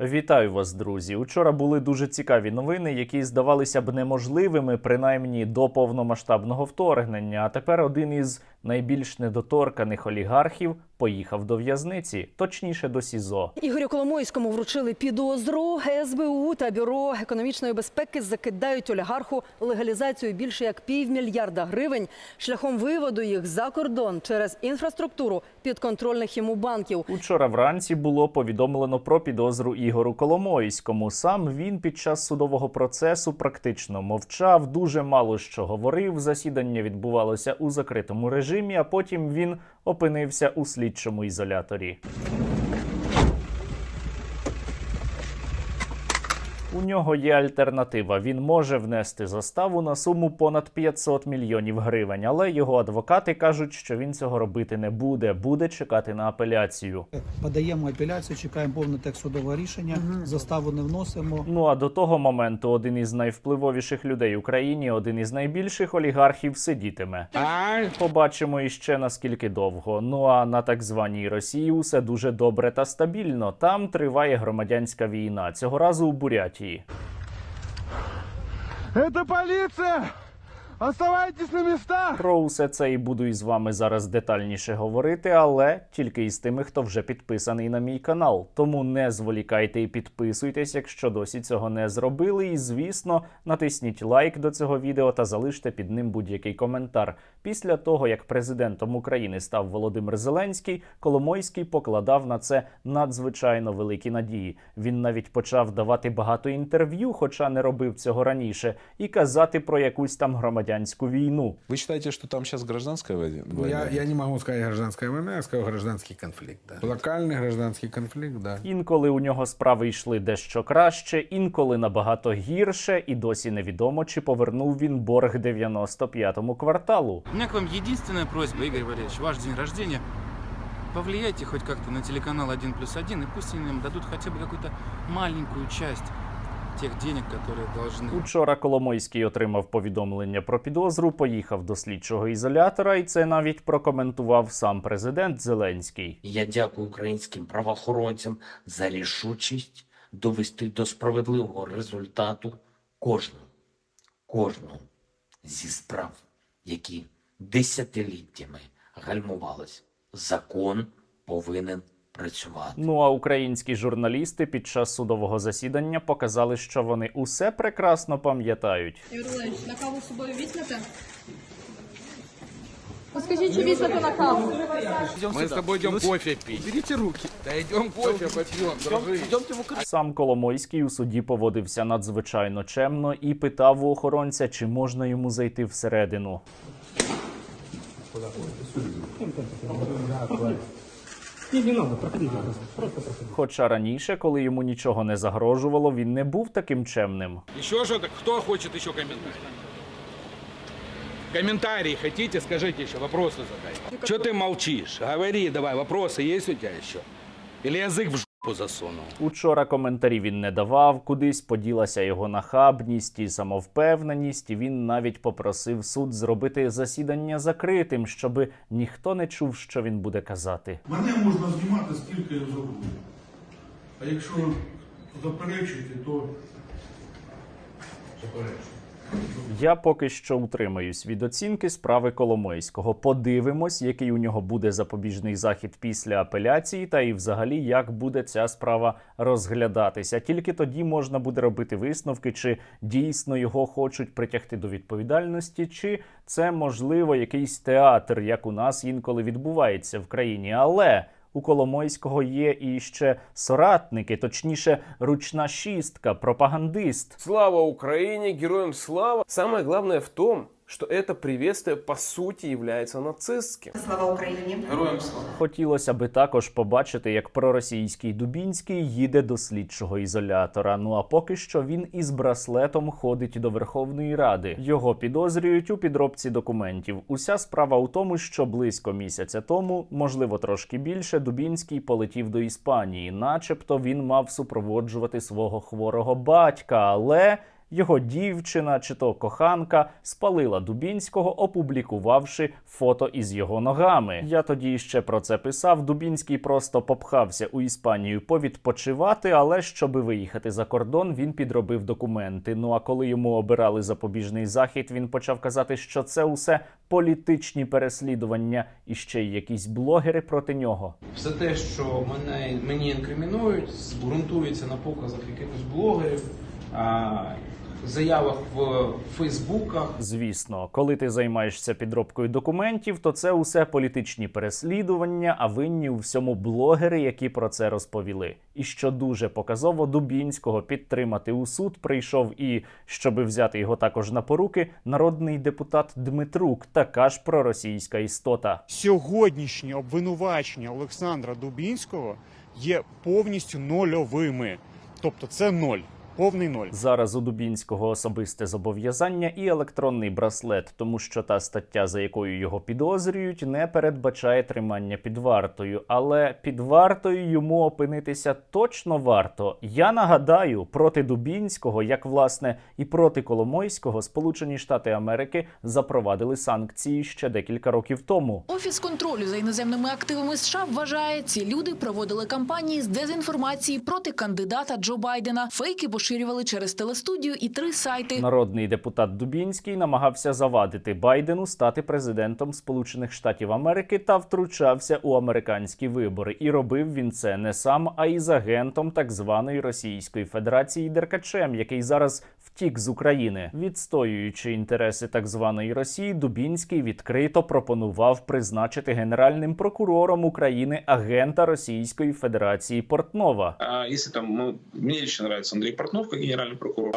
Вітаю вас, друзі. Учора були дуже цікаві новини, які здавалися б неможливими, принаймні до повномасштабного вторгнення. А тепер один із найбільш недоторканих олігархів поїхав до в'язниці, точніше до СІЗО. Ігорю Коломойському вручили підозру. СБУ та бюро економічної безпеки закидають олігарху легалізацію більше як півмільярда гривень шляхом виводу їх за кордон через інфраструктуру підконтрольних йому банків. Учора вранці було повідомлено про підозру Ігору Коломойському. Сам він під час судового процесу практично мовчав, дуже мало що говорив. Засідання відбувалося у закритому режимі, а потім він опинився у слідчому ізоляторі. У нього є альтернатива. Він може внести заставу на суму понад 500 мільйонів гривень, але його адвокати кажуть, що він цього робити не буде, буде чекати на апеляцію. Подаємо апеляцію, чекаємо повний текст судового рішення, заставу не вносимо. Ну а до того моменту один із найвпливовіших людей в Україні, один із найбільших олігархів сидітиме. Побачимо іще наскільки довго. Ну а на так званій Росії усе дуже добре та стабільно. Там триває громадянська війна. Цього разу у Бурятії. Это полиция! Оставайтесь на местах! Про усе це і буду із вами зараз детальніше говорити, але тільки із тими, хто вже підписаний на мій канал. Тому не зволікайте і підписуйтесь, якщо досі цього не зробили. І звісно, натисніть лайк до цього відео та залиште під ним будь-який коментар. Після того, як президентом України став Володимир Зеленський, Коломойський покладав на це надзвичайно великі надії. Він навіть почав давати багато інтерв'ю, хоча не робив цього раніше, і казати про якусь там громадянську війну. Вы считаете, что там сейчас гражданская война? Ну, Я, я не могу сказать гражданская война, я скажу гражданский конфликт. Да. Локальный гражданский конфликт, да. Інколи у нього справи йшли дещо краще, інколи набагато гірше, і досі невідомо, чи повернув він борг 95-му кварталу. У меня к вам единственная просьба, Игорь Валерьевич, ваш день рождения. Повлияйте хоть как-то на телеканал 1 плюс 1, и пусть они нам дадут хотя бы какую-то маленькую часть тех денег, которые должны. Учора Коломойський отримав повідомлення про підозру, поїхав до слідчого ізолятора, і це навіть прокоментував сам президент Зеленський. Я дякую українським правоохоронцям за рішучість довести до справедливого результату кожну, кожну зі справ, які десятиліттями гальмувались. Закон повинен працювати. Ну а українські журналісти під час судового засідання показали, що вони усе прекрасно пам'ятають. Ігор Валерійович, на каву з собою візьмете? Скажіть, чи візьмете на каву? Мы с тобой идем кофе пить. Берите руки. Да идем кофе попьем, дружи. Сам Коломойський у суді поводився надзвичайно чемно і питав у охоронця, чи можна йому зайти всередину. Хоча раніше, коли йому нічого не загрожувало, він не був таким чемним. Еще что-то? Кто хочет еще комментарий? Комментарии хотите? Скажите еще, вопросы задайте. Что ты молчишь? Говори давай, вопросы есть у тебя еще? Или язык в жопу засунул? Учора коментарі він не давав, кудись поділася його нахабність і самовпевненість. І він навіть попросив суд зробити засідання закритим, щоби ніхто не чув, що він буде казати. Мене можна знімати скільки завгодно. А якщо заперечуєте, то заперечуйте. Я поки що утримаюсь від оцінки справи Коломойського. Подивимось, який у нього буде запобіжний захід після апеляції, та і взагалі як буде ця справа розглядатися. Тільки тоді можна буде робити висновки, чи дійсно його хочуть притягти до відповідальності, чи це можливо якийсь театр, як у нас інколи відбувається в країні. Але у Коломойського є і ще соратники, точніше, ручна шістка, пропагандист. Слава Україні, героям слава! Саме головне в том, что это приветствие по сути является нацистским. Хотілося би також побачити, як проросійський Дубінський їде до слідчого ізолятора. Ну а поки що він із браслетом ходить до Верховної Ради. Його підозрюють у підробці документів. Уся справа у тому, що близько місяця тому, можливо, трошки більше, Дубінський полетів до Іспанії, начебто він мав супроводжувати свого хворого батька, але Його дівчина чи то коханка спалила Дубінського, опублікувавши фото із його ногами. Я тоді ще про це писав. Дубінський просто попхався у Іспанію повідпочивати, але щоби виїхати за кордон, він підробив документи. Ну а коли йому обирали запобіжний захід, він почав казати, що це усе політичні переслідування і ще й якісь блогери проти нього. Все те, що мене, мені інкримінують, ґрунтується на показах якихось блогерів, а, заявах в Фейсбуках. Звісно, коли ти займаєшся підробкою документів, то це усе політичні переслідування, а винні у всьому блогери, які про це розповіли. І що дуже показово, Дубінського підтримати у суд прийшов і, щоби взяти його також на поруки, народний депутат Дмитрук, така ж проросійська істота. Сьогоднішні обвинувачення Олександра Дубінського є повністю нульовими. Тобто це ноль, повний ноль. Зараз у Дубінського особисте зобов'язання і електронний браслет, тому що та стаття, за якою його підозрюють, не передбачає тримання під вартою. Але під вартою йому опинитися точно варто. Я нагадаю, проти Дубінського, як власне і проти Коломойського, Сполучені Штати Америки запровадили санкції ще декілька років тому. Офіс контролю за іноземними активами США вважає, ці люди проводили кампанії з дезінформації проти кандидата Джо Байдена. Фейки поширювали через телестудію і три сайти. Народний депутат Дубінський намагався завадити Байдену стати президентом Сполучених Штатів Америки та втручався у американські вибори. І робив він це не сам, а й з агентом так званої Російської Федерації Деркачем, який зараз втік з України. Відстоюючи інтереси так званої Росії, Дубінський відкрито пропонував призначити генеральним прокурором України агента Російської Федерації Портнова. А если там, ну, мне лично нравится Андрей Портнов как генеральный прокурор.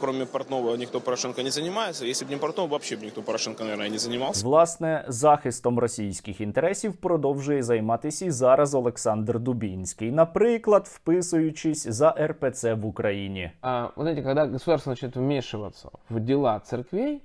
Кроме Портнова никто Порошенко не занимается. Если бы не Портнов, вообще бы никто Порошенко, наверное, не занимался. Власне, захистом російських інтересів продовжує займатися і зараз Олександр Дубінський, наприклад, вписуючись за РПЦ в Україні. А, вы знаете, когда государство начинает вмешиваться в дела церквей,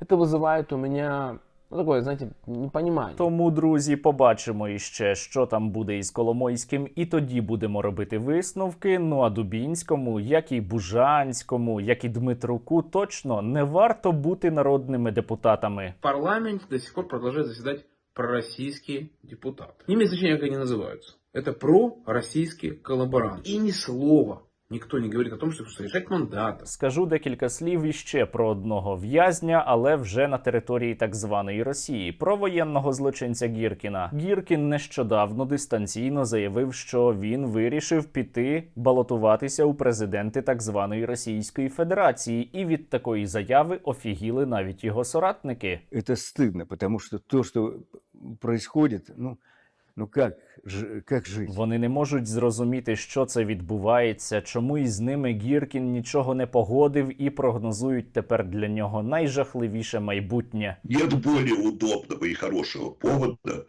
это вызывает у меня ну, такое, знаете, непонимание. Тому, друзі, побачимо іще, що там буде із Коломойським, і тоді будемо робити висновки. Ну а Дубінському, як і Бужанському, як і Дмитруку, точно не варто бути народними депутатами. В парламенте до сих пор продолжают заседать пророссийские депутаты. Не имеет значения, как они называются. Это пророссийские коллаборанты. И ни слова никто не говорит о том, что лишать мандата. Скажу декілька слів іще про одного в'язня, але вже на території так званої Росії, про воєнного злочинця Гіркіна. Гіркін нещодавно дистанційно заявив, що він вирішив піти балотуватися у президенти так званої Російської Федерації, і від такої заяви офігіли навіть його соратники. Это стыдно, потому что то, что происходит, ну, ну как, ж- как жить? Вони не можуть зрозуміти, що це відбувається, чому із ними Гіркін нічого не погодив і прогнозують тепер для нього найжахливіше майбутнє. Нет более удобного і хорошого повода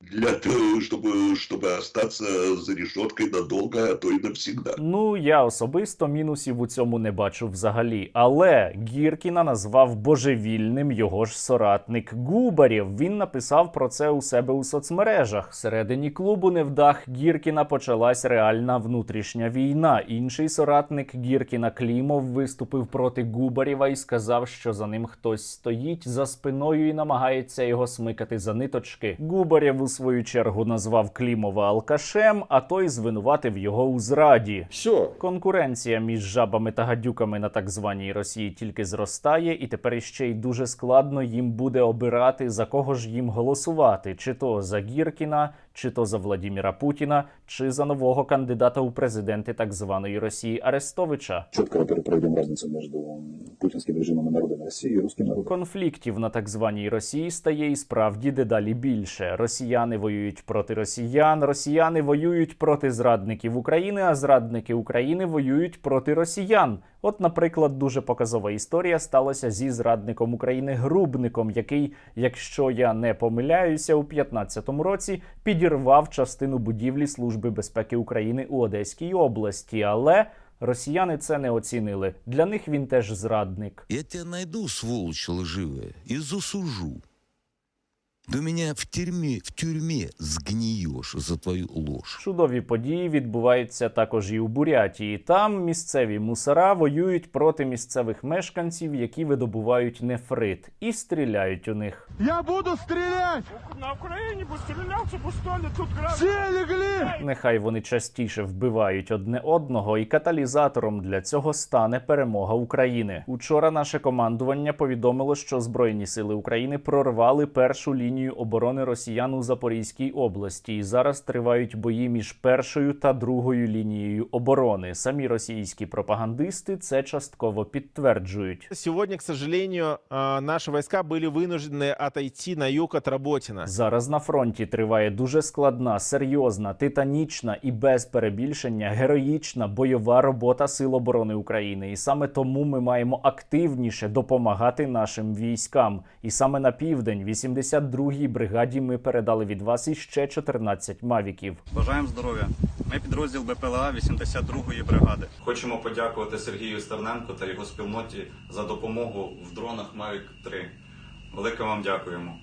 для того, чтобы, чтобы остаться за решеткой надолго, а то и навсегда. Ну, я особисто мінусів у цьому не бачу взагалі. Але Гіркіна назвав божевільним його ж соратник Губарєв. Він написав про це у себе у соцмережах. Всередині клубу невдах Гіркіна почалась реальна внутрішня війна. Інший соратник Гіркіна Клімов виступив проти Губарєва і сказав, що за ним хтось стоїть за спиною і намагається його смикати за ниточки. Губарєв свою чергу назвав Клімова алкашем, а той звинуватив його у зраді. Все. Конкуренція між жабами та гадюками на так званій Росії тільки зростає, і тепер іще й дуже складно їм буде обирати за кого ж їм голосувати: чи то за Гіркіна, чи то за Владіміра Путіна, чи за нового кандидата у президенти так званої Росії Арестовича. Четко проведем разницу между путинским режимом и народом России и русским народом. Конфліктів на так званій Росії стає і справді дедалі більше. Росіяни воюють проти росіян, росіяни воюють проти зрадників України, а зрадники України воюють проти росіян. От, наприклад, дуже показова історія сталася зі зрадником України Грубником, який, якщо я не помиляюся, у 15-му році підірвав частину будівлі Служби безпеки України у Одеській області, але. Росіяни це не оцінили. Для них він теж зрадник. Я тебе найду, сволоч лживе, і засужу. Ты меня в тюрьме, в тюрьме сгниешь за твою ложь. Чудові події відбуваються також і у Бурятії. Там місцеві мусора воюють проти місцевих мешканців, які видобувають нефрит, і стріляють у них. Я буду стрелять! На Украине бы стрелялся бы, что ли, тут Все легли! Нехай вони частіше вбивають одне одного, і каталізатором для цього стане перемога України. Учора наше командування повідомило, що Збройні сили України прорвали першу лінію оборони росіян у Запорізькій області, і зараз тривають бої між першою та другою лінією оборони. Самі російські пропагандисти це частково підтверджують. Сегодня, к сожалению, а, наши войска были вынуждены отойти на юг от Работина. Зараз на фронті триває дуже складна, серйозна, титанічна і без перебільшення героїчна бойова робота Сил оборони України. І саме тому ми маємо активніше допомагати нашим військам. І саме на південь, 82-й бригаді, ми передали від вас іще 14 мавіків. Бажаємо здоров'я. Ми підрозділ БПЛА 82-ї бригади. Хочемо подякувати Сергію Стерненко та його спільноті за допомогу в дронах Мавік 3. Велике вам дякуємо.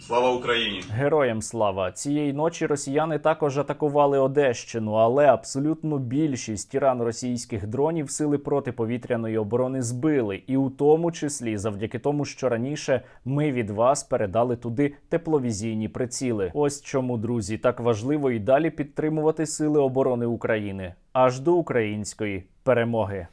Слава Україні! Героям слава цієї ночі росіяни також атакували Одещину, але абсолютну більшість тіран російських дронів сили протиповітряної оборони збили, і у тому числі завдяки тому, що раніше ми від вас передали туди тепловізійні приціли. Ось чому, друзі, так важливо і далі підтримувати сили оборони України аж до української перемоги.